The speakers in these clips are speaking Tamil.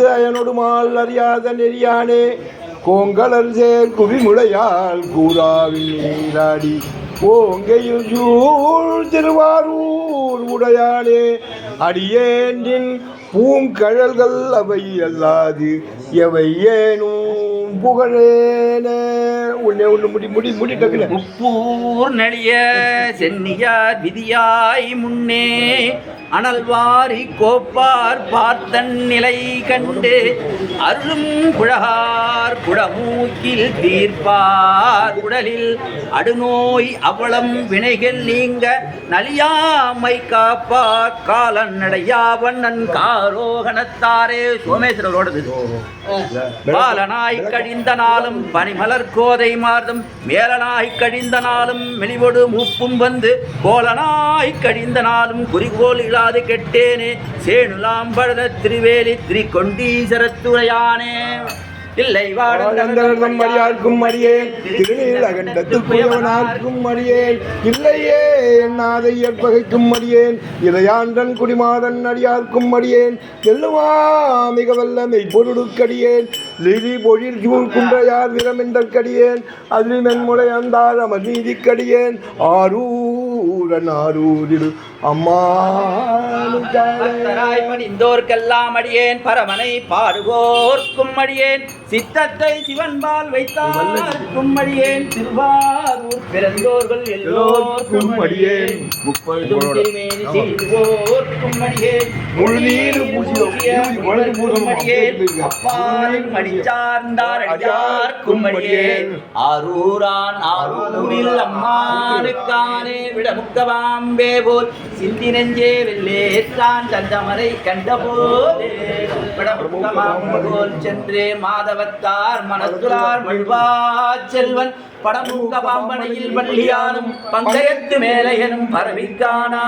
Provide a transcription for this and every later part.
கொண்டு அயனொடு மால் அறியாத நெறியானே. கோங்கலர் சேர் குவிமுளையால் கூறாவில் நீராடி ஓங்கையில் சூழ் திருவாரூர் உடையானே. அடியேண்டின் பூங்கழல்கள் அவை அல்லாது எவை ஏனும் புகழேனே. உன்னை ஒன்று முடி முடி முடி டக்குல உப்பூர் நெளிய சென்னியார் விதியாய் முன்னே அனல்வாரி கோப்பார் பார்த்தன் நிலை கண்டு அருளும் தீர்ப்பார் குடமூக்கில் தீர்ப்பார் உடலில் அடுநோய் அவலம் வினைகள் நீங்க நலியாமை காப்பார் காலன் நடையா வண்ணன் காரோகணத்தாரே சோமேஸ்வரரோடது பாலனாய் கழிந்த நாளும் பனிமலர் கோதை மார்தம் மேலனாய் கழிந்த நாளும் மெலிவொடு மூப்பும் வந்து கோலனாய் கழிந்த நாளும் குறிக்கோள் இல்லாது கெட்டேனே சேனுலாம்பழத திருவேலி திரிகொண்டீசரத்துறையானே. இல்லை ஆனந்தம் மடியார்க்கும் அடியேன் திருநீலகண்டத்துக் குயவனார்க்கும் அடியேன் இல்லையே என்னாதை எப்பகைக்கும் அடியேன். இளையாண்டன் குடிமாறன் அடியார்க்கும் அடியேன். செல்லுவா மிக வல்ல மெய்ப்பொருளுக்கடியேன் லிதி பொழில் சூழ் குன்றையார் விரமென்றற்கடியேன். அதில் மென்முறை அந்தார் அமர் நீதிக்கடியேன் ஆரூரன் ஆரூரில் அம்மா பக்தராய் பணிந்தோர்க்கெல்லாம் அடியேன். பரமனை பாடுவோர்க்கும் அடியேன். சித்தத்தை சிவன்பால் வைத்தார்க்கும் அடியேன். திருவாரூர் பிறந்தோர்கள் எல்லோர்க்கும் அடியேன். செய்வோர்க்கும் அடியேன். முழுநீர் அப்பாலும் அடிச்சார்ந்தார் அடியார்க்கும் அடியேன். ஆரூரான் ஆரூரில் அம்மானுக்கானே முக்கவாம்பே போல் சிந்தி நெஞ்சே வெள்ளேற்றான் தந்தமரை கண்ட போல் சென்றே மாதவத்தார் மனத்துலார் மழ்வா செல்வன். படமுக பாம்பனையில் வள்ளியானும் பங்கயத்து மேலையனும் பரவிக்கானா.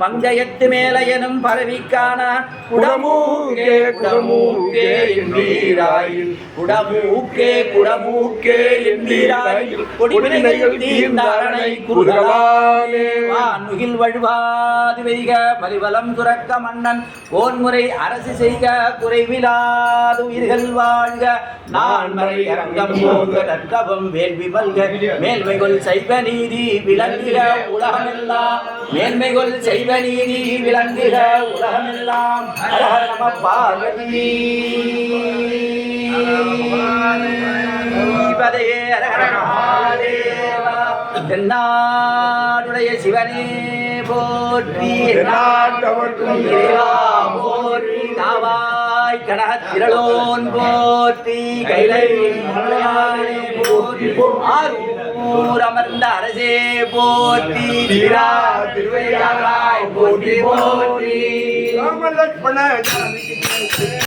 பங்கயத்து மேலையனும் பரவிக்கானா. குடமூக்கே குடமூக்கே என்பீராயில் குடமூக்கே குடமூக்கே என்பீராயில் கொடிவினைகள் தீர்ந்தாரணை குருகலா வான்முகில் வழுவாது வைக மலிவலம் துறக்க மன்னன் போன்முறை அரசு செய்க குறைவிலாது உயிர்கள் வாழ்க. நான் மறை அரங்கம் போக தற்கவம் வேள்வி மல்க மேன்மைகொள் சைவ நீதி விளங்குக உலகமெல்லாம். மேன்மைகொள் சைவ நீதி விளங்குக உலகமெல்லாம். நம பார்வதி. பதையே மகாதேவா தென்னாடுடைய சிவனே போற்றி. இறைவா போற்றி. நாவாய் கனகத்திரளோன் போற்றி. கைலை போற்றி. அமர்ந்த அரசே போற்றி. தீரா திருவையாராய் போற்றி போற்றி.